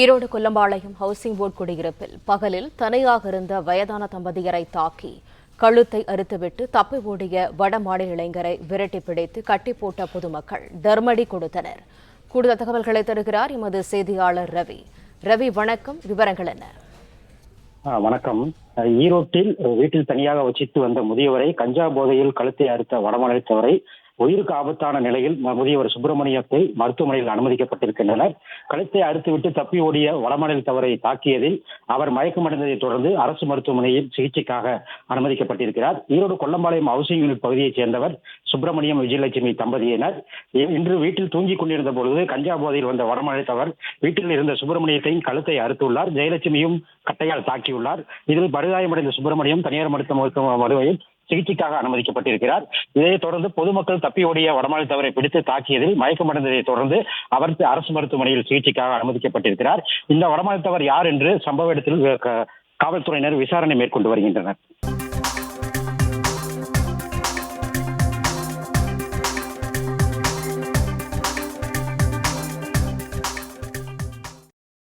Erode Kullampalayam housing board குடியிருப்பில் பகலில் தனியாக இருந்த வயதான தம்பதியரை தாக்கி கழுத்தை அறுத்துவிட்டு தப்பி ஓடிய வடமாநில இளைஞரை விரட்டி பிடித்து கட்டி போட்ட பொதுமக்கள் தர்மடி கொடுத்தனர். கூடுதல் தகவல்களை தருகிறார் எமது செய்தியாளர் ரவி. ரவி வணக்கம். விவரங்கள் என்ன? வணக்கம். ஈரோட்டில் வீட்டில் தனியாக வசித்து வந்த முதியவரை கஞ்சா போதையில் கழுத்தை அறுத்த வடமாநிலத்தவரை உயிருக்கு ஆபத்தான நிலையில் முதியவர் சுப்பிரமணியத்தை மருத்துவமனையில் அனுமதிக்கப்பட்டிருக்கின்றனர். கழுத்தை அறுத்துவிட்டு தப்பி ஓடிய வடமாநிலத்தவரை தாக்கியதில் அவர் மயக்கமடைந்ததை தொடர்ந்து அரசு மருத்துவமனையில் சிகிச்சைக்காக அனுமதிக்கப்பட்டிருக்கிறார். ஈரோடு கொல்லம்பாளையம் ஹவுசிங் யூனிட் பகுதியைச் சேர்ந்தவர் சுப்பிரமணியம் விஜயலட்சுமி தம்பதியினர். இன்று வீட்டில் தூங்கிக் கொண்டிருந்த பொழுது கஞ்சா போதையில் வந்த வடமாநிலத்தவர் வீட்டில் இருந்த சுப்பிரமணியத்தையும் கழுத்தை அறுத்துள்ளார். ஜெயலட்சுமியும் கட்டையால் தாக்கியுள்ளார். இதில் படுகாயமடைந்த சுப்பிரமணியம் தனியார் மருத்துவ மருத்துவ மருவையில் சிகிச்சைக்காக அனுமதிக்கப்பட்டிருக்கிறார். இதைத் தொடர்ந்து பொதுமக்கள் தப்பி ஓடிய வடமாநிலத்தவரை பிடித்து தாக்கியதில் மயக்கமடைந்ததை தொடர்ந்து அவர் அரசு மருத்துவமனையில் சிகிச்சைக்காக அனுமதிக்கப்பட்டிருக்கிறார். இந்த வடமாநிலத்தவர் யார் என்று சம்பவ இடத்தில் காவல்துறையினர் விசாரணை மேற்கொண்டு வருகின்றனர்.